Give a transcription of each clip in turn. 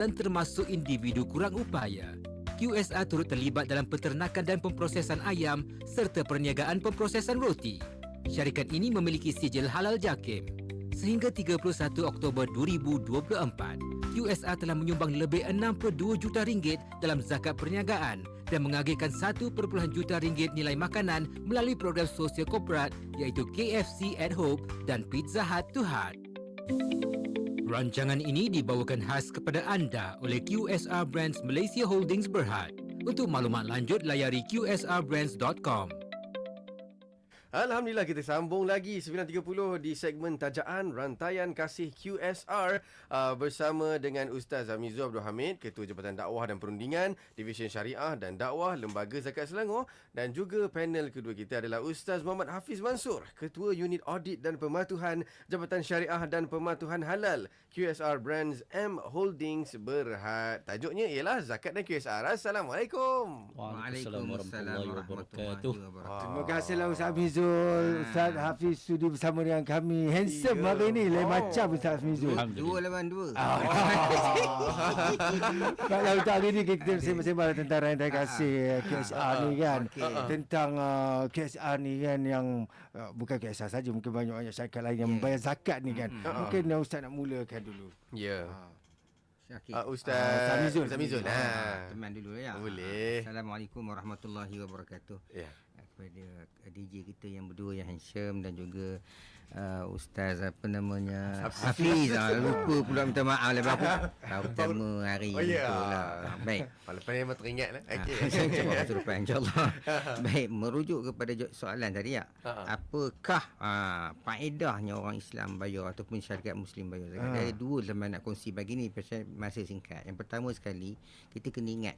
dan termasuk individu kurang upaya. QSR turut terlibat dalam peternakan dan pemprosesan ayam serta perniagaan pemprosesan roti. Syarikat ini memiliki sijil halal JAKIM. Sehingga 31 Oktober 2024, QSR telah menyumbang lebih 62 juta ringgit dalam zakat perniagaan dan mengagihkan 1.2 juta ringgit nilai makanan melalui program sosial korporat iaitu KFC at Hope dan Pizza Hut to Heart. Rancangan ini dibawakan khas kepada anda oleh QSR Brands Malaysia Holdings Berhad. Untuk maklumat lanjut layari qsrbrands.com. Alhamdulillah kita sambung lagi 9.30 di segmen tajaan rantaian kasih QSR uh, bersama dengan Ustaz Amizul Abdul Hamid Ketua Jabatan Dakwah dan Perundingan Division Syariah dan Dakwah Lembaga Zakat Selangor. Dan juga panel kedua kita adalah Ustaz Muhammad Hafiz Mansur Ketua Unit Audit dan Pematuhan Jabatan Syariah dan Pematuhan Halal QSR Brands M Holdings Berhad. Tajuknya ialah Zakat dan QSR Assalamualaikum. Waalaikumsalam warahmatullahi wabarakatuh. Terima kasihlah Ustaz Mizul Ustaz Hafiz sudi bersama dengan kami Handsome Tiga. hari ni Lain Oh. macam Ustaz Mizul Alhamdulillah. Dua lawan dua. Kalau untuk hari ni Kita sembang-sembang tentang Rantai Kasih KSR ni kan. Tentang uh, KSR ni kan Yang uh, Bukan KSR saja Mungkin banyak-banyak syarikat lain Yang Yeah. membayar zakat ni kan Mm. Mungkin Ustaz nak mulakan dulu Ya Okey. uh, Ustaz Ah, Ustaz Mizul. Ustaz Mizul Ah, ha. Teman dulu ya. Boleh. Assalamualaikum warahmatullahi wabarakatuh. Ya Kepada DJ kita yang berdua yang handsome dan juga uh, Ustaz apa namanya Hafiz. Ah, lupa pula minta maaf lah baru pertama hari Oh, ya. itu lah. Ah, Baik. Lepas ni memang teringat lah Okay. Okey Cuba masa depan insyaAllah Baik Merujuk kepada soalan tadi ya Ha. Apakah uh, Faedahnya orang Islam bayar Ataupun syarikat Muslim bayar zakat Ha. Ada dua zaman nak kongsi Bagi ni pasal masa singkat Yang pertama sekali Kita kena ingat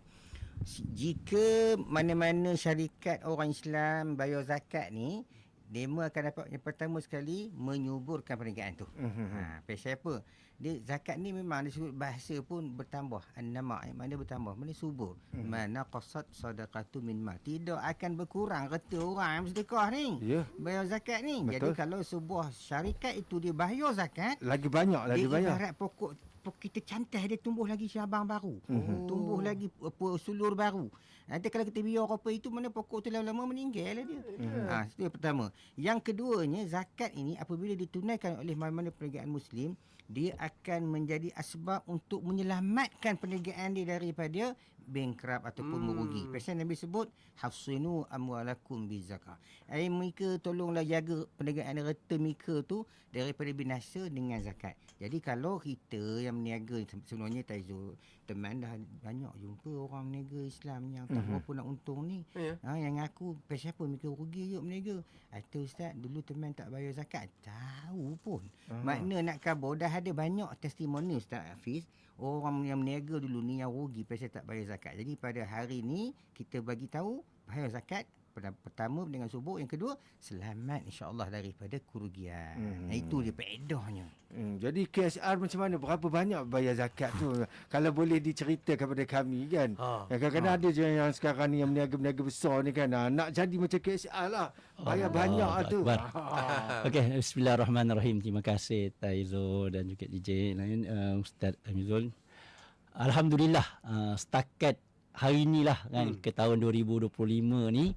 Jika Mana-mana syarikat orang Islam Bayar zakat ni Demo akan dapat yang pertama sekali menyuburkan perniagaan tu. Mhm. Ha, pasal apa? Dia zakat ni memang dia sebut bahasa pun bertambah. An-nama yang mana bertambah, mana subur. Mhm. Mana qasad sadaqatu min ma. Tidak akan berkurang kata orang yang sedekah ni. Ya. Bayar zakat ni. Jadi Betul. kalau sebuah syarikat itu dia bayar zakat, Lagi banyak Lagi dia banyak ibarat pokok pokok kita cantas dia tumbuh lagi cabang baru. Mhm. Tumbuh lagi apa sulur baru. Nanti kalau kita biar apa itu mana pokok tu lama-lama meninggal lah dia. Ha, itu yang pertama. Yang keduanya zakat ini apabila ditunaikan oleh mana-mana perniagaan muslim, dia akan menjadi asbab untuk menyelamatkan perniagaan dia daripada bankrupt ataupun Hmm. merugi. Pasal Nabi sebut hafsinu amwalakum bizakah. Ai mereka tolonglah jaga perniagaan harta mereka tu daripada binasa dengan zakat. Jadi kalau kita yang berniaga sebenarnya Taizul teman dah banyak jumpa orang berniaga Islam yang tak berapa nak untung ni. Ya. Ha, yang aku pasal apa mereka rugi je berniaga. Kata ustaz dulu teman tak bayar zakat. Tahu pun. Makna nak khabar dah ada banyak testimoni Ustaz Hafiz orang yang berniaga dulu ni yang rugi pasal tak bayar zakat. Jadi pada hari ni kita bagi tahu bayar zakat Pertama- dengan subuh Yang kedua Selamat insyaAllah daripada kerugian Hmm. hmm. Itu dia pedahnya Hmm, jadi KSR macam mana? Berapa banyak bayar zakat tu? Kalau boleh diceritakan kepada kami kan. Ha. Ya, kadang-kadang ada je yang sekarang ni yang berniaga-berniaga besar ni kan. Ha, nak jadi macam KSR lah. Bayar Allah banyak tu. Akbar. Ha. Okey, bismillahirrahmanirrahim. Terima kasih Taizo dan juga DJ lain uh, Ustaz Amizul. Alhamdulillah uh, setakat hari inilah kan hmm. ke tahun 2025 ni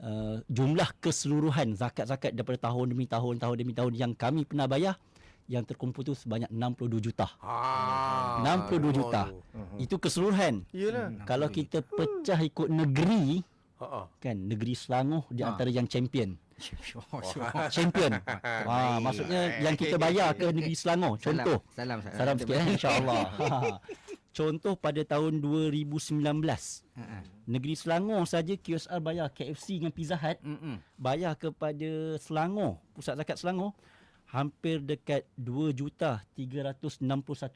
uh, jumlah keseluruhan zakat-zakat daripada tahun demi tahun tahun demi tahun yang kami pernah bayar yang terkumpul tu sebanyak 62 juta. Ah, 62 juta. Itu keseluruhan. Iyalah. Kalau kita pecah ikut negeri Ha ah. kan negeri Selangor di Ha. antara yang champion. Salam champion. ha, maksudnya yang kita bayar ke negeri Selangor. Contoh. Salam Salam, Salam sikit eh, insya-Allah. Contoh pada tahun 2019. Ha, Negeri Selangor saja QSR bayar KFC dengan Pizza Hut Mm-mm. bayar kepada Selangor, pusat zakat Selangor hampir dekat 2 juta 361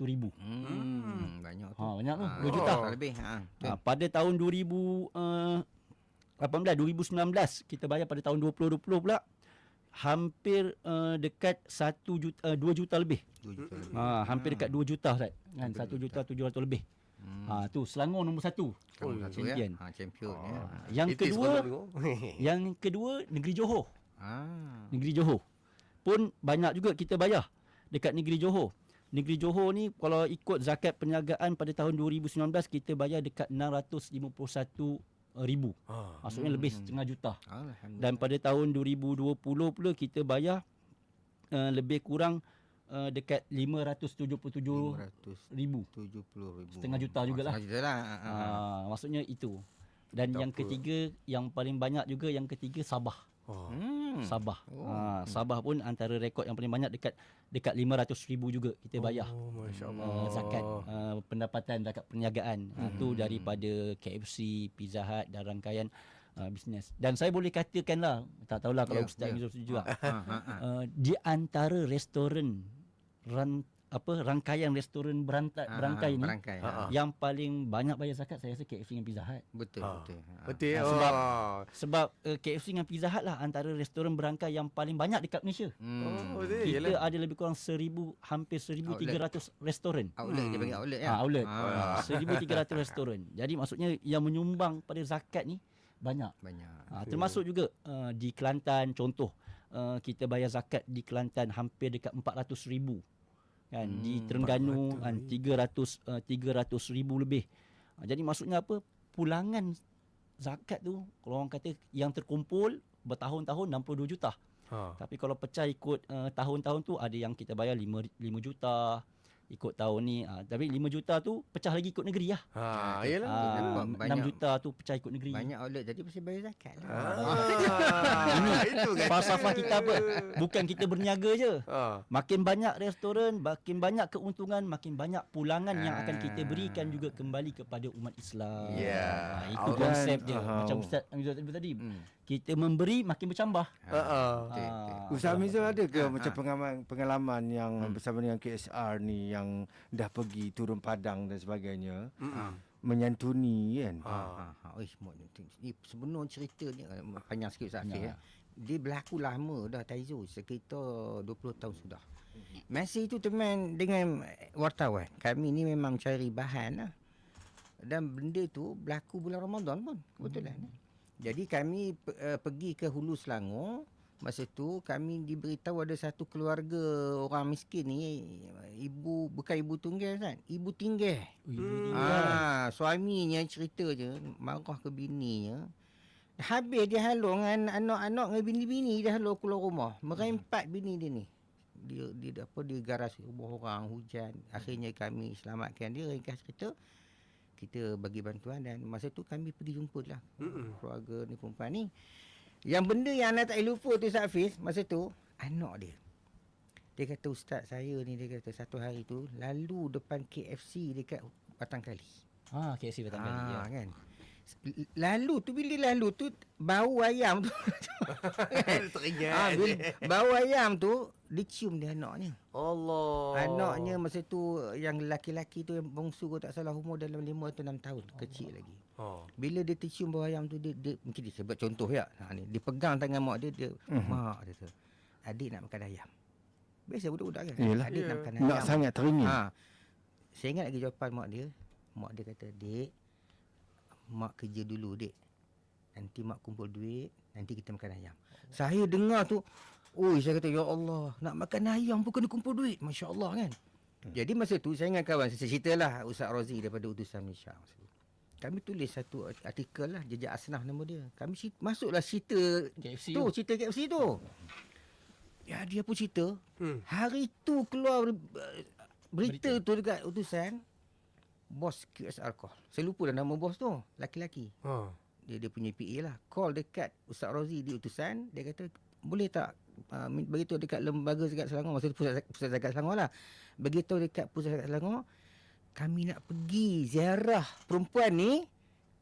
ribu. Hmm, banyak tu. Ha, banyak tu, Ah, 2 juta. Lebih. Ha. Ha, pada tahun 2000 uh, 18 2019 kita bayar pada tahun 2020 pula hampir uh, dekat 1 juta uh, 2 juta lebih. 2 juta lebih. Ha, hampir dekat 2 juta Ustaz. Kan 1 juta 700 lebih. Hmm. Ha tu Selangor nombor 1. Kamu satu champion. ya. Ha, champion ya. Yang It kedua yang kedua negeri Ah. negeri Johor. Pun banyak juga kita bayar dekat negeri Johor. negeri Johor ni kalau ikut zakat perniagaan pada tahun 2019 kita bayar dekat 651 ribu. Ha. Maksudnya Hmm. lebih setengah juta. Alhamdulillah. Dan pada tahun 2020 pula kita bayar uh, lebih kurang uh, dekat 577 ribu. 570 ribu. Setengah juta jugalah. Setengah juta lah. Ha, ha. Uh, maksudnya itu. Dan Tak yang apa. ketiga yang paling banyak juga yang ketiga Sabah. Oh. Hmm. Sabah. Oh. Oh. Sabah pun antara rekod yang paling banyak dekat dekat 500 ribu juga kita bayar. Oh, masya-Allah. Uh, zakat uh, pendapatan zakat perniagaan uh, tu daripada KFC, Pizza Hut dan rangkaian uh, bisnes. Dan saya boleh katakanlah tak tahulah kalau Ya, Ustaz ya. Mizul setuju. Ha, ha, ha. Uh, di antara restoran ran, apa rangkaian restoran berantai Ha, berangkai ni Berangkai. Ha, ha. Ha. yang paling banyak bayar zakat saya rasa KFC dengan Pizza Hut. Betul, Ha. betul. Ha. Betul. Ah, Oh. sebab- Sebab uh, KFC dengan Pizza Hut lah antara restoran berangkai yang paling banyak dekat Malaysia. Hmm. Oh, betul. Kita Yalah. ada lebih kurang 1000 hampir 1300 restoran. Outlet dia panggil outlet ya. Ah, outlet. Ah. 1300 restoran. Jadi maksudnya yang menyumbang pada zakat ni banyak. Banyak. Ha, termasuk juga uh, di Kelantan contoh uh, kita bayar zakat di Kelantan hampir dekat 400 ribu kan hmm, di Terengganu kan 300 uh, 300 ribu lebih. Ha, jadi maksudnya apa? Pulangan zakat tu kalau orang kata yang terkumpul bertahun-tahun 62 juta. Ha. Tapi kalau pecah ikut uh, tahun-tahun tu ada yang kita bayar 5 5 juta ikut tahun ni. Uh, tapi 5 juta tu pecah lagi ikut negeri lah. Ha, yalah. Uh, nampak 6 banyak- juta tu pecah ikut negeri. Banyak outlet jadi mesti bayar zakat lah. Ah, itu kan. Falsafah kita apa? Bukan kita berniaga je. Ha. Makin banyak restoran, makin banyak keuntungan, makin banyak pulangan yang akan kita Ah. berikan juga kembali kepada umat Islam. Ya. Ha, itu Dan- konsep dia. Aha. Macam Ustaz Amizul tadi tadi. Hmm. Kita memberi makin bercambah. Ha. ha. Betul, Ah, betul. Ustaz Mizul ada ke Ha, macam ha. pengalaman pengalaman yang Hmm. bersama dengan KSR ni yang dah pergi turun padang dan sebagainya Mm-mm. menyantuni kan. Ha. Ha, ha. Uish, mo- ni sebenar ceritanya eh, panjang sikit Ustaz Ya. ya. Dia berlaku lama dah Taizo sekitar 20 tahun sudah. Masa itu teman dengan wartawan, kami ni memang cari bahan lah. Dan benda tu berlaku bulan Ramadan pun kebetulan. Jadi kami uh, pergi ke Hulu Selangor. Masa tu kami diberitahu ada satu keluarga orang miskin ni ibu bukan ibu tunggal kan, ibu tinggal. Hmm. Ah, suaminya cerita je marah ke bininya. Habis dia halung dengan anak-anak dengan bini-bini dia halung keluar rumah. Merempat bini dia ni. Dia dia apa dia garas rumah orang hujan. Akhirnya kami selamatkan dia ringkas cerita. Kita bagi bantuan dan masa tu kami pergi jumpa lah Mm-mm. keluarga ni perempuan ni. Yang benda yang anak tak lupa tu Ustaz Hafiz masa tu anak dia. Dia kata ustaz saya ni dia kata satu hari tu lalu depan KFC dekat Batang Kali. Ah, KFC Batang Kali ya. Ah, kan. Lalu tu bila lalu tu bau ayam tu. Teringat. ah, bila, bau ayam tu dicium dia anaknya. Allah. Anaknya masa tu yang lelaki-lelaki tu yang bongsu kalau tak salah umur dalam 5 atau 6 tahun, kecil lagi. Ha. Bila dia tercium bau ayam tu dia, dia mungkin dia sebut contoh ya. Ha ni dia pegang tangan mak dia dia Mhm. mak dia tu. Adik nak makan ayam. Biasa budak-budak kan. Yelah. Adik nak Ya. makan Nak ayam. sangat teringin. Ha. Saya ingat lagi jawapan mak dia. Mak dia kata, "Dek, mak kerja dulu, dek. Nanti mak kumpul duit, nanti kita makan ayam." Saya dengar tu, oi saya kata, "Ya Allah, nak makan ayam pun kena kumpul duit." Masya-Allah kan. Jadi masa tu saya dengan kawan saya ceritalah Ustaz Rozi daripada utusan Malaysia. Kami tulis satu artikel lah jejak asnaf nama dia. Kami cerita, masuklah cerita KFC tu, tu. cerita KFC tu. Ya dia pun cerita Hmm. Hari tu keluar uh, berita, tu dekat utusan bos QSR call. Saya lupa dah nama bos tu, laki-laki. Ha. Dia dia punya PA lah. Call dekat Ustaz Rozi di utusan, dia kata boleh tak uh, min- beritahu dekat lembaga zakat Selangor, maksud pusat pusat zakat Selangor lah. Beritahu dekat pusat zakat Selangor kami nak pergi ziarah perempuan ni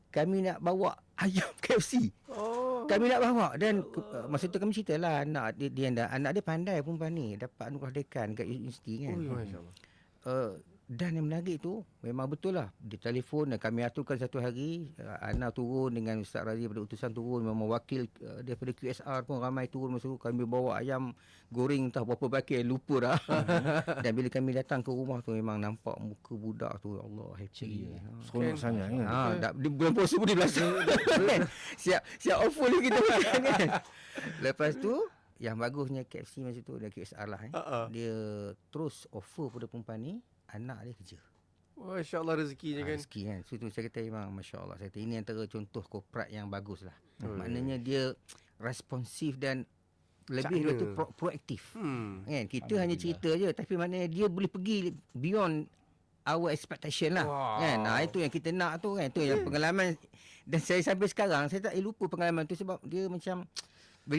kami nak bawa ayam KFC. Oh. Kami nak bawa dan uh, masa tu kami cerita lah anak dia, dia anak dia pandai perempuan ni dapat anugerah dekan kat universiti kan. Oh, masya-Allah. Uh, dan yang menarik tu memang betul lah dia telefon dan kami aturkan satu hari uh, Ana turun dengan Ustaz Razi daripada utusan turun memang wakil uh, daripada QSR pun ramai turun masa tu kami bawa ayam goreng entah berapa paket lupa dah dan bila kami datang ke rumah tu memang nampak muka budak tu ya Allah happy Ceria. ha. Seronok sangat kan. Ha, dah, di bulan puasa pun dia belasah. siap siap offer lagi kita kan. Lepas tu yang bagusnya KFC masa tu dan QSR lah eh. Ha-ha. Dia terus offer pada perempuan ni anak dia kerja. Masya Allah rezekinya Ha, kan. Rezeki kan. So tu saya kata memang Masya Allah. Saya kata ini antara contoh korporat yang bagus lah. Hmm. Maknanya dia responsif dan lebih Cakna. tu pro, proaktif. Hmm. Kan? Kita hanya cerita je. Tapi maknanya dia boleh pergi beyond our expectation lah. Wow. Kan? Nah, itu yang kita nak tu kan. Itu yang pengalaman. Dan saya sampai sekarang, saya tak lupa pengalaman tu sebab dia macam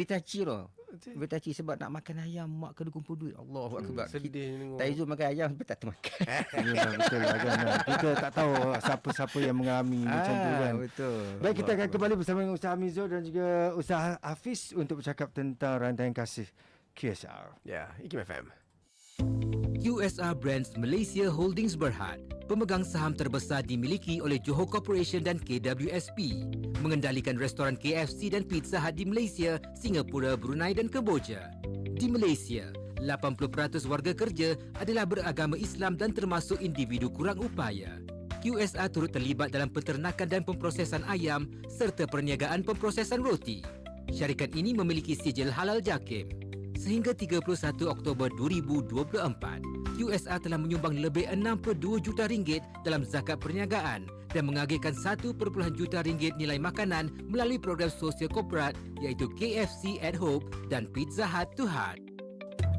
touchy tau. Very touchy sebab nak makan ayam, mak kena kumpul duit. Allahu Akbar. Hmm, Sedih tengok. Taizul makan ayam sampai tak termakan. Ya, betul kan. Kita tak tahu siapa-siapa yang mengalami macam tu kan. Ah, Betul. Baik, kita akan kembali bersama dengan Ustaz Amizul dan juga Ustaz Hafiz untuk bercakap tentang rantaian kasih QSR. Ya, Ikim FM. QSR Brands Malaysia Holdings Berhad, pemegang saham terbesar dimiliki oleh Johor Corporation dan KWSP, mengendalikan restoran KFC dan Pizza Hut di Malaysia, Singapura, Brunei dan Kemboja. Di Malaysia, 80% warga kerja adalah beragama Islam dan termasuk individu kurang upaya. QSR turut terlibat dalam peternakan dan pemprosesan ayam serta perniagaan pemprosesan roti. Syarikat ini memiliki sijil halal JAKIM. Sehingga 31 Oktober 2024, QSR telah menyumbang lebih 62 juta ringgit dalam zakat perniagaan dan mengagihkan 1.2 juta ringgit nilai makanan melalui program sosial korporat iaitu KFC at Hope dan Pizza Hut to Heart.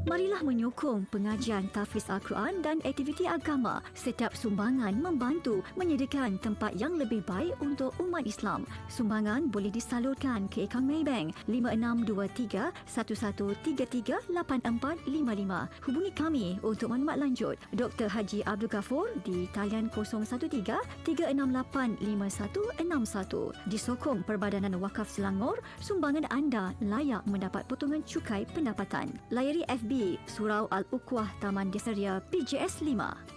Marilah menyokong pengajian tahfiz Al-Quran dan aktiviti agama. Setiap sumbangan membantu menyediakan tempat yang lebih baik untuk umat Islam. Sumbangan boleh disalurkan ke akaun Maybank 5623 11338455. Hubungi kami untuk maklumat lanjut. Dr. Haji Abdul Ghafur di talian 013 368 5161. Disokong Perbadanan Wakaf Selangor, sumbangan anda layak mendapat potongan cukai pendapatan. Layari FB Surau Al-Ukwah Taman Desaria PJS 5.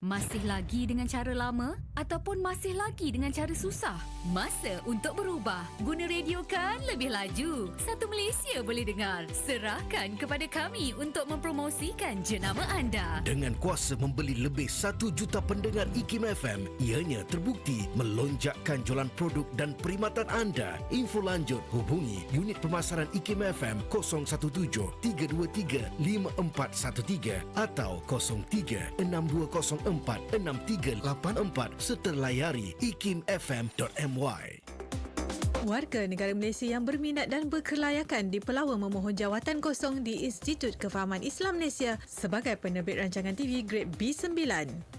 Masih lagi dengan cara lama ataupun masih lagi dengan cara susah? Masa untuk berubah. Guna radio kan lebih laju. Satu Malaysia boleh dengar. Serahkan kepada kami untuk mempromosikan jenama anda. Dengan kuasa membeli lebih 1 juta pendengar IKIM FM, ianya terbukti melonjakkan jualan produk dan perkhidmatan anda. Info lanjut hubungi unit pemasaran IKIM FM 017 323 5413 atau 03 6204 6384 serta layari ikimfm.my. Warga negara Malaysia yang berminat dan berkelayakan di Pelawang memohon jawatan kosong di Institut Kefahaman Islam Malaysia sebagai penerbit rancangan TV grade B9.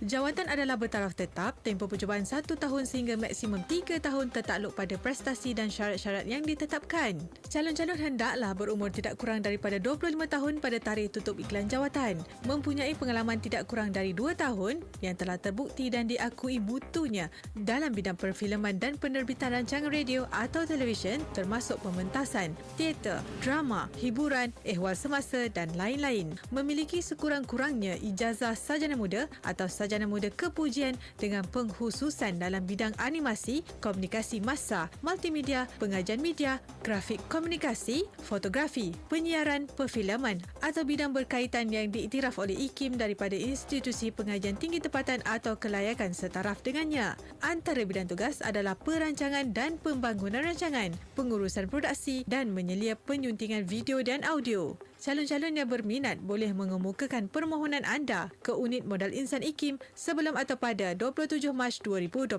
Jawatan adalah bertaraf tetap, tempoh percubaan satu tahun sehingga maksimum tiga tahun tertakluk pada prestasi dan syarat-syarat yang ditetapkan. Calon-calon hendaklah berumur tidak kurang daripada 25 tahun pada tarikh tutup iklan jawatan, mempunyai pengalaman tidak kurang dari 2 tahun yang telah terbukti dan diakui mutunya dalam bidang perfilman dan penerbitan rancangan radio atau televisyen termasuk pementasan, teater, drama, hiburan, ehwal semasa dan lain-lain. Memiliki sekurang-kurangnya ijazah sarjana muda atau sarjana muda kepujian dengan penghususan dalam bidang animasi, komunikasi massa, multimedia, pengajian media, grafik komunikasi, fotografi, penyiaran, perfilman atau bidang berkaitan yang diiktiraf oleh IKIM daripada institusi pengajian tinggi tempatan atau kelayakan setaraf dengannya. Antara bidang tugas adalah perancangan dan pembangunan rancangan, pengurusan produksi dan menyelia penyuntingan video dan audio. Calon-calon yang berminat boleh mengemukakan permohonan anda ke unit modal insan IKIM sebelum atau pada 27 Mac 2025.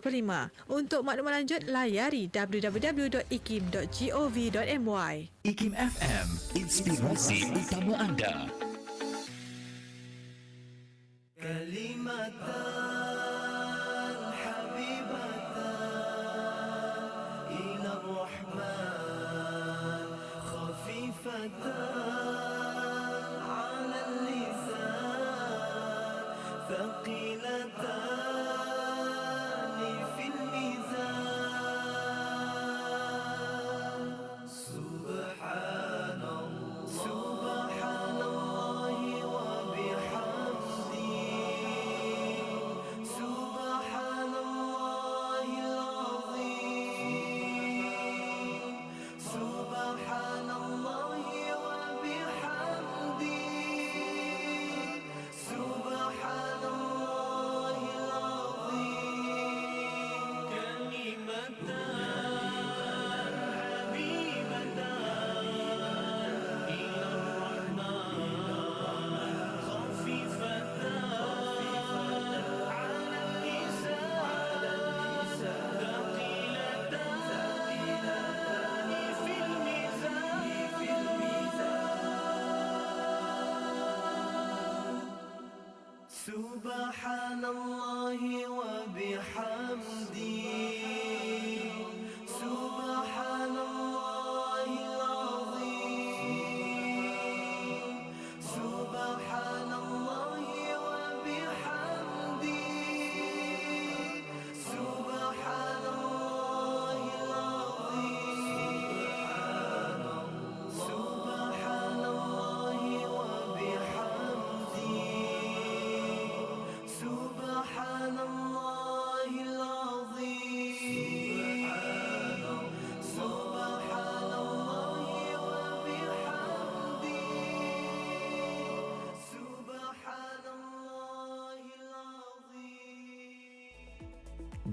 Untuk maklumat lanjut, layari www.ikim.gov.my. IKIM FM, inspirasi utama anda. hatta Allah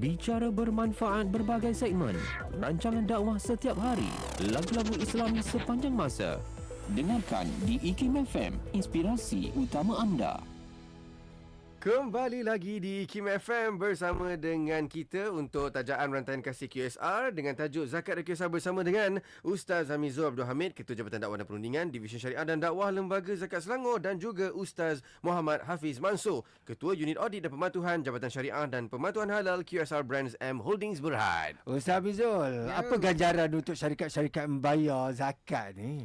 bicara bermanfaat berbagai segmen, rancangan dakwah setiap hari, lagu-lagu Islami sepanjang masa. Dengarkan di IKIM FM, inspirasi utama anda. Kembali lagi di Kim FM bersama dengan kita untuk tajaan rantaian kasih QSR dengan tajuk Zakat dan QSR bersama dengan Ustaz Hamizul Abdul Hamid, Ketua Jabatan Dakwah dan Perundingan Division Syariah dan Dakwah Lembaga Zakat Selangor dan juga Ustaz Muhammad Hafiz Mansur, Ketua Unit Audit dan Pematuhan Jabatan Syariah dan Pematuhan Halal QSR Brands M Holdings Berhad. Ustaz Bizul, Ya. apa ganjaran untuk syarikat-syarikat membayar zakat ni?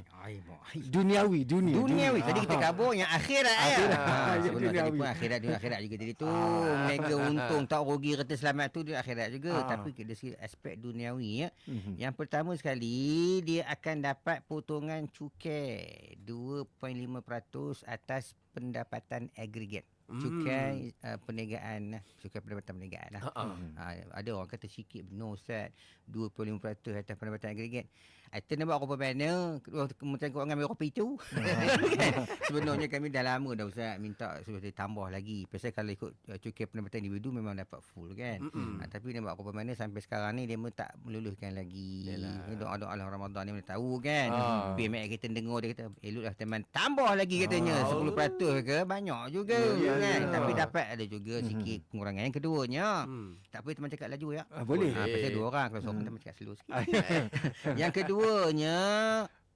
Duniawi, dunia. Duniawi. Tadi kita Ah. kabur yang akhirat ya. Akhirat. Ha, Ah, duniawi. pun akhirat akhirat juga tadi tu. Ah. Mega untung tak rugi kata selamat tu dia akhirat juga. Ah. Tapi dari segi aspek duniawi ya. Mhm. Yang pertama sekali dia akan dapat potongan cukai 2.5% atas pendapatan agregat. Cukai uh, perniagaan lah. Cukai pendapatan perniagaan lah. Ha, ada orang kata sikit benar Ustaz 2.5% atas pendapatan agregat Itu nak buat mana Kedua Kementerian Kewangan ambil kopi tu. Kan? Sebenarnya kami dah lama dah Ustaz Minta suruh dia tambah lagi. Pasal kalau ikut uh, cukai pendapatan individu Memang dapat full kan? Ha, Tapi nak buat mana Sampai sekarang ni Dia pun tak meluluhkan lagi. Doa-doa Allah Ramadan ni Mana tahu kan? Ah. PMX kita dengar Dia kata Eloklah teman. Tambah lagi katanya. 10% ke? Banyak juga Ya, ya, kan? ya. Tapi dapat ada juga Sikit pengurangan. Yang keduanya Hmm. tak apa teman cakap laju ya. Ah, boleh. Ha, pasal dua orang kalau seorang teman cakap slow sikit. Ah, Yang keduanya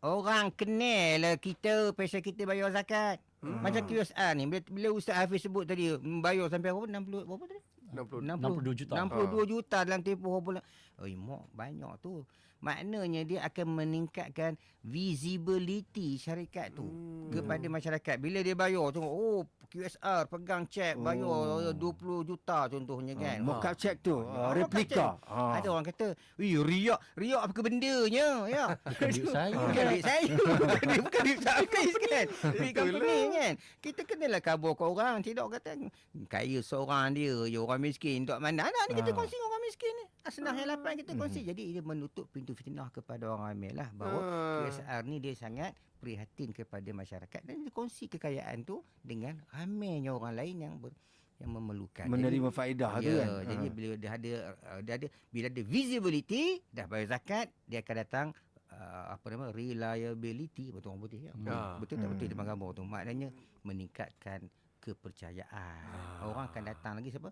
orang kenal lah kita pasal kita bayar zakat. Hmm. Macam QSR ni bila, bila Ustaz Hafiz sebut tadi bayar sampai berapa 60 berapa tadi? 60. 62 juta. 62 juta dalam tempoh berapa bulan. Oi mak banyak tu. Maknanya dia akan meningkatkan visibility syarikat tu hmm. kepada masyarakat. Bila dia bayar tengok oh QSR pegang cek bayar Oh. 20 juta contohnya kan. Ah, mock up check tu, Ah, replika. check. Ada orang kata, "Ui, riak, riak apa ke bendanya?" Ya. Bukan duit saya. Bukan duit saya. bukan duit, bukan duit Hafiz kan. Duit company kan. Kita kenalah khabar ke orang. Tidak kata kaya seorang dia, ya orang miskin. Dok mana? Anak ni kita Ah. kongsi dengan orang miskin ni. Asnah yang lapan kita kongsi. Jadi dia menutup pintu fitnah kepada orang ramai lah. Bahawa Ah. QSR ni dia sangat prihatin kepada masyarakat dan dia kongsi kekayaan tu dengan ramainya orang lain yang ber, yang memerlukan. Jadi- Menerima faedah tu Ya, kan. jadi Ah. bila dia ada uh, dia ada bila ada visibility dah bayar zakat, dia akan datang uh, apa nama reliability betul orang putih ya. Ah. Betul tak betul Hmm. dia gambar tu. Maknanya meningkatkan kepercayaan. Ah. Orang akan datang lagi siapa?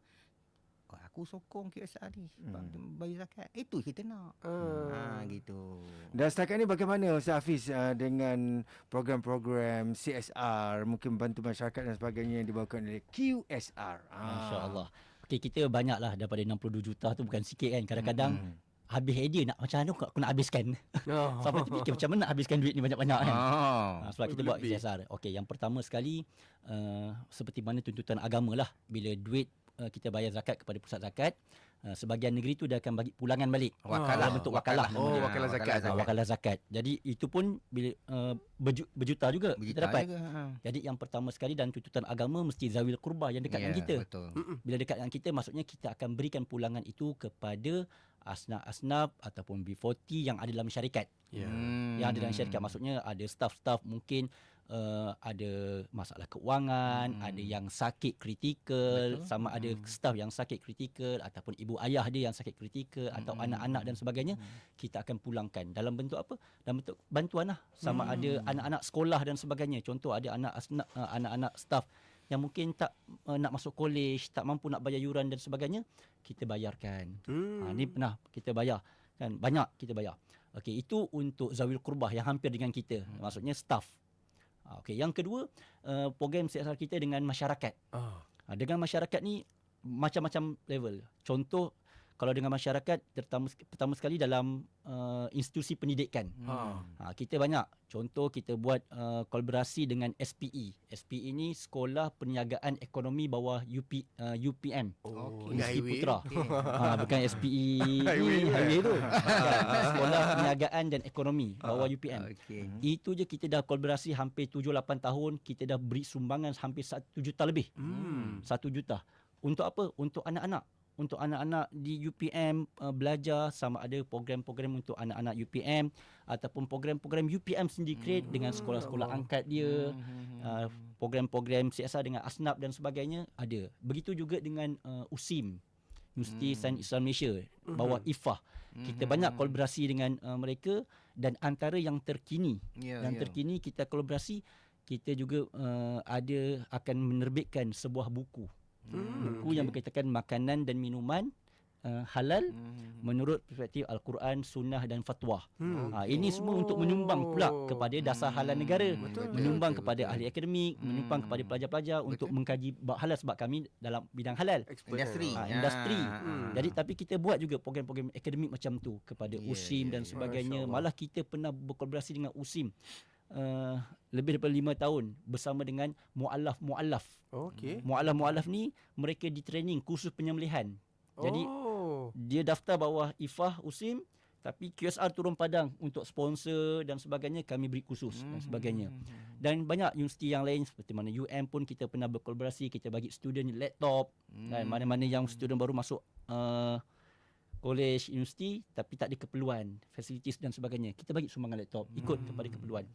Oh, aku sokong QSR ni sebab Hmm. bayar zakat. Itu kita nak. Ah. Ha gitu. Dan setakat ni bagaimana Ustaz Hafiz uh, dengan program-program CSR, mungkin bantu masyarakat dan sebagainya yang dibawakan oleh QSR. Ah. InsyaAllah. Okey, kita banyak lah daripada 62 juta tu bukan sikit kan. Kadang-kadang Mm-mm. habis idea nak macam mana aku nak habiskan. Oh. Sampai terfikir macam mana nak habiskan duit ni banyak-banyak kan. Ah. Ha, sebab kita buat Lebih. CSR. Okey, yang pertama sekali uh, seperti mana tuntutan agama lah bila duit uh, kita bayar zakat kepada pusat zakat, uh, sebahagian negeri tu dia akan bagi pulangan balik. Wakalah Dalam bentuk wakalah. Oh, namanya. wakalah zakat. Ah, wakalah zakat. Jadi itu pun bila uh, berju, berjuta juga Berjuta kita dapat. juga. Ha. Jadi yang pertama sekali dan tuntutan agama mesti zawil kurba yang dekat dengan Ya, kita. Betul. Bila dekat dengan kita maksudnya kita akan berikan pulangan itu kepada asnaf-asnaf ataupun B40 yang ada dalam syarikat. Ya. Hmm. Yang ada dalam syarikat maksudnya ada staff-staff mungkin uh, ada masalah keuangan, Hmm. ada yang sakit kritikal, Betul. sama ada Hmm. yang sakit kritikal ataupun ibu ayah dia yang sakit kritikal atau Hmm. anak-anak dan sebagainya, kita akan pulangkan dalam bentuk apa? Dalam bentuk bantuan lah. Sama ada Hmm. anak-anak sekolah dan sebagainya. Contoh ada anak uh, anak-anak staff yang mungkin tak uh, nak masuk college, tak mampu nak bayar yuran dan sebagainya, kita bayarkan. Hmm. Ha, ni pernah kita bayar kan banyak kita bayar. Okey itu untuk zawil kurbah yang hampir dengan kita. Hmm. Maksudnya staff. Ha, Okey yang kedua uh, program CSR kita dengan masyarakat. Ah. Ha, dengan masyarakat ni macam-macam level. Contoh kalau dengan masyarakat terutama pertama sekali dalam uh, institusi pendidikan. Ah. Ha, kita banyak. Contoh kita buat uh, kolaborasi dengan SPE. SPE ni Sekolah Perniagaan Ekonomi bawah UP, uh, UPM. Oh, Universiti highway. Putra. ha, bukan SPE Highway. ni, highway tu. Sekolah Perniagaan dan Ekonomi bawah Ah, UPM. Okey. Itu je kita dah kolaborasi hampir 7-8 tahun. Kita dah beri sumbangan hampir 1 juta lebih. Hmm. 1 juta. Untuk apa? Untuk anak-anak. Untuk anak-anak di UPM uh, belajar sama ada program-program untuk anak-anak UPM ataupun program-program UPM sendiri create dengan sekolah-sekolah angkat dia. Uh, program-program CSR dengan ASNAP dan sebagainya ada. Begitu juga dengan uh, USIM. Universiti hmm. Sains Islam Malaysia bawah IFAH. Kita Mhm. banyak kolaborasi dengan uh, mereka dan antara yang terkini Ya, yang ya. terkini kita kolaborasi kita juga uh, ada akan menerbitkan sebuah buku. Hmm, Buku yang berkaitan makanan dan minuman uh, halal Mhm. menurut perspektif Al-Quran, Sunnah dan Fatwa. Hmm. Ha, ini semua untuk menyumbang pula Oh. kepada dasar halal negara, Betul, menyumbang betul, kepada betul. ahli akademik, menyumbang Hmm. kepada pelajar-pelajar untuk mengkaji bab halal sebab kami dalam bidang halal. Expert Industri. Ha, Ah, industri. Hmm. Jadi tapi kita buat juga program-program akademik macam tu kepada Ya, USIM ya, dan ya. sebagainya. Allah. Malah kita pernah berkolaborasi dengan USIM uh, lebih daripada lima tahun bersama dengan mualaf-mualaf. Okey. Mualaf-mualaf ni mereka di training kursus penyembelihan. Jadi oh. dia daftar bawah IFAH USIM tapi QSR turun padang untuk sponsor dan sebagainya kami beri kursus dan sebagainya. Dan banyak universiti yang lain seperti mana UM pun kita pernah berkolaborasi kita bagi student laptop kan mana-mana yang student baru masuk uh, college universiti tapi tak ada keperluan facilities dan sebagainya kita bagi sumbangan laptop ikut kepada keperluan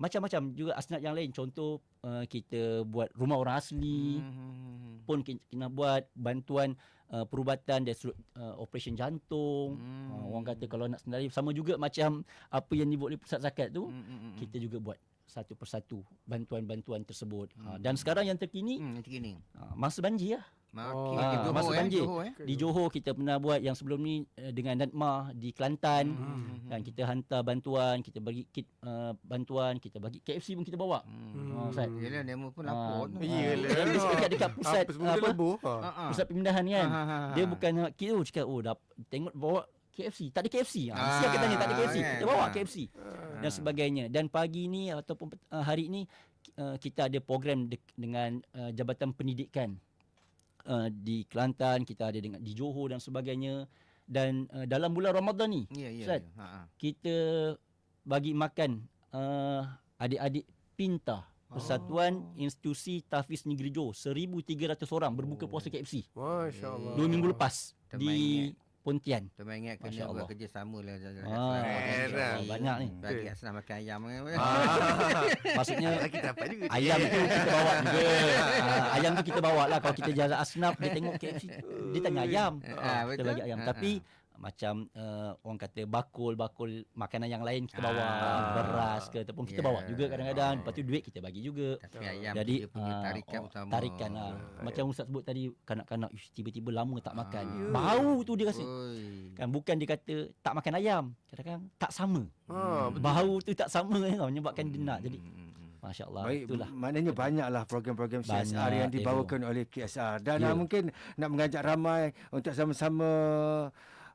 macam-macam juga asnad yang lain contoh uh, kita buat rumah orang asli Mhm. pun kena buat bantuan uh, perubatan dari sudut uh, operation jantung. Hmm. Uh, orang kata kalau nak sendiri sama juga macam apa yang dibuat oleh pusat zakat tu, Hmm, hmm, hmm. kita juga buat satu persatu bantuan-bantuan tersebut. Uh, dan sekarang yang terkini Hmm, nanti gini. uh, masa banjir lah. Okey, Ah, Johor, masa eh, banjir. Johor, eh. Di Johor kita pernah buat yang sebelum ni uh, dengan Natma di Kelantan. Hmm. Dan kita hantar bantuan, kita bagi kit uh, bantuan, kita bagi KFC pun kita bawa. Hmm. Oh, Ustaz. Yelah, demo pun Ah, lapor. tu. Iyalah. Ah, dia dekat dekat pusat Apa semua apa, lebuh. Ha. Ah, ah. pusat pemindahan kan. Ah, ah, ah. Dia bukan nak kita oh, cakap oh dah tengok bawa KFC. Tak ada KFC. Ha, Ah, mesti akan tanya tak ada KFC. kan. Kita bawa Ah. KFC dan sebagainya. Dan pagi ni ataupun pet- uh, hari ni uh, kita ada program de- dengan uh, Jabatan Pendidikan uh, di Kelantan, kita ada dengan di Johor dan sebagainya. Dan uh, dalam bulan Ramadan ni Ya, ya. Ustaz, ya. Ha, ha. kita bagi makan uh, adik-adik Pinta Persatuan Institusi Tafiz Negeri Johor 1300 orang berbuka puasa KFC Masya Allah. dua minggu lepas Terbaik, di. Pontian. Terbaik ingat Masya kena buat Allah. kerjasama lah. Ah. Bagi- Banyak ni. Bagi Asnaf makan ayam. Ah. Maksudnya kita dapat juga. ayam tu kita bawa juga. Ah, ayam tu kita bawa lah kalau kita jalan asnaf dia tengok KFC dia tanya ayam. Ah, kita betul. bagi ayam. Ah, Tapi macam uh, orang kata bakul-bakul makanan yang lain kita bawa Ah. beras ke ataupun kita Ya. bawa juga kadang-kadang lepas tu duit kita bagi juga Tapi ayam jadi dia punya ah, tarikan oh, utama. tarikan lah macam ustaz sebut tadi kanak-kanak tiba-tiba lama tak makan Ah. bau tu dia rasa Oi. kan bukan dia kata tak makan ayam kadang-kadang tak sama betul. bau tu tak sama kan menyebabkan dia nak jadi Hmm, hmm, hmm. masya-Allah Baik, itulah maknanya banyaklah program-program CSR Banyak, yang dibawakan oleh KSR dan Ya. yeah. mungkin nak mengajak ramai untuk sama-sama uh,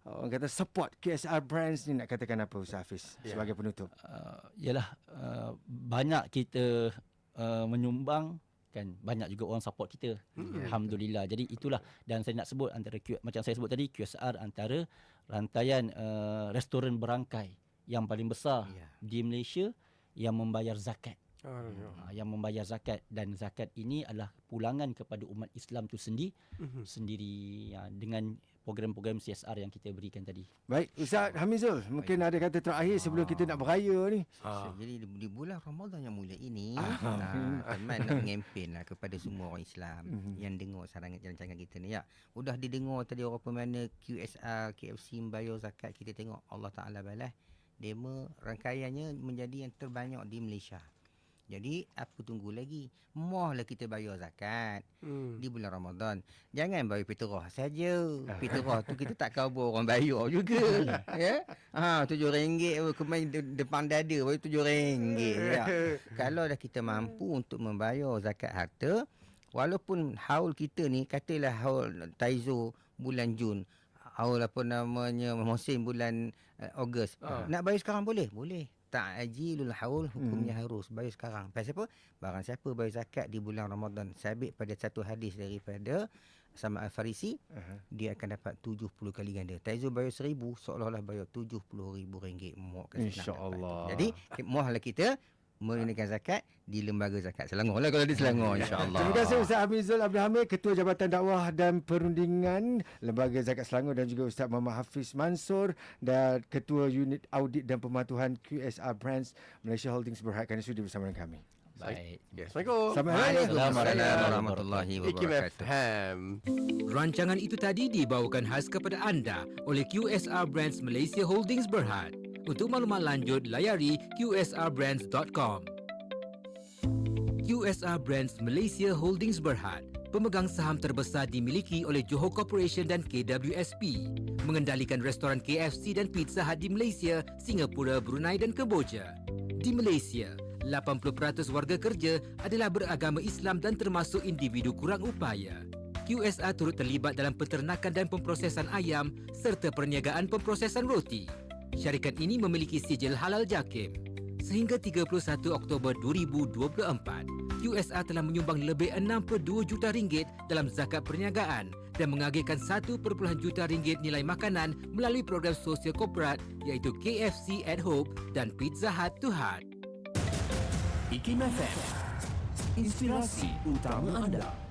orang kata support KSR brands ni nak katakan apa Ustaz Hafiz Ya. sebagai penutup. uh, ialah uh, banyak kita uh, menyumbang kan banyak juga orang support kita Hmm. alhamdulillah jadi itulah dan saya nak sebut antara Q, macam saya sebut tadi QSR antara rantaian uh, restoran berangkai yang paling besar Ya. di Malaysia yang membayar zakat uh, yang membayar zakat dan zakat ini adalah pulangan kepada umat Islam tu sendi Mhm. sendiri ya, dengan program-program CSR yang kita berikan tadi Baik, Ustaz Hamizul, mungkin ada kata terakhir sebelum kita nak beraya ni. So, jadi di, di bulan Ramadan yang mulia ini Ah. ah, Teman nak mengempen lah kepada semua orang Islam Mhm. yang dengar sarangan rancangan kita ni ya. Sudah didengar tadi orang pemana QSR, KFC membayar zakat kita tengok Allah Taala balas demo rangkaiannya menjadi yang terbanyak di Malaysia. Jadi apa tunggu lagi? Mohlah kita bayar zakat Hmm. di bulan Ramadan. Jangan bayar fitrah saja. Fitrah tu kita tak kabur orang bayar juga. ya. Ha tujuh ringgit kemain de- depan dada baru tujuh ringgit. ya. Kalau dah kita mampu untuk membayar zakat harta, walaupun haul kita ni katalah haul Taizo bulan Jun, haul apa namanya musim bulan uh, Ogos. Ah. Nak bayar sekarang boleh? Boleh. Ta'jilul haul hukumnya harus bayar sekarang. Pasal apa? Barang siapa bayar zakat di bulan Ramadan sabit pada satu hadis daripada sama Al-Farisi, Aha. dia akan dapat 70 kali ganda. Taizo bayar 1000 seolah-olah bayar 70 ribu ringgit muak tu. Jadi muahlah kita menunaikan zakat di lembaga zakat Selangor lah kalau di Selangor insya-Allah. Terima kasih Ustaz Hamizul Abdul Hamid, Ketua Jabatan Dakwah dan Perundingan Lembaga Zakat Selangor dan juga Ustaz Muhammad Hafiz Mansur dan Ketua Unit Audit dan Pematuhan QSR Brands Malaysia Holdings berhad kerana sudi bersama dengan kami. Baik. Ya, Assalamualaikum. Assalamualaikum. Warahmatullahi FM. Rancangan itu tadi dibawakan khas kepada anda oleh QSR Brands Malaysia Holdings Berhad. Untuk maklumat lanjut, layari qsrbrands.com. QSR Brands Malaysia Holdings Berhad, pemegang saham terbesar dimiliki oleh Johor Corporation dan KWSP, mengendalikan restoran KFC dan Pizza Hut di Malaysia, Singapura, Brunei dan Kemboja. Di Malaysia, 80% warga kerja adalah beragama Islam dan termasuk individu kurang upaya. QSR turut terlibat dalam peternakan dan pemprosesan ayam serta perniagaan pemprosesan roti. Syarikat ini memiliki sijil halal JAKIM. Sehingga 31 Oktober 2024, QSR telah menyumbang lebih 62 juta ringgit dalam zakat perniagaan dan mengagihkan 1 juta ringgit nilai makanan melalui program sosial korporat iaitu KFC at Hope dan Pizza Hut to Heart. IKIM FM Inspirasi utama anda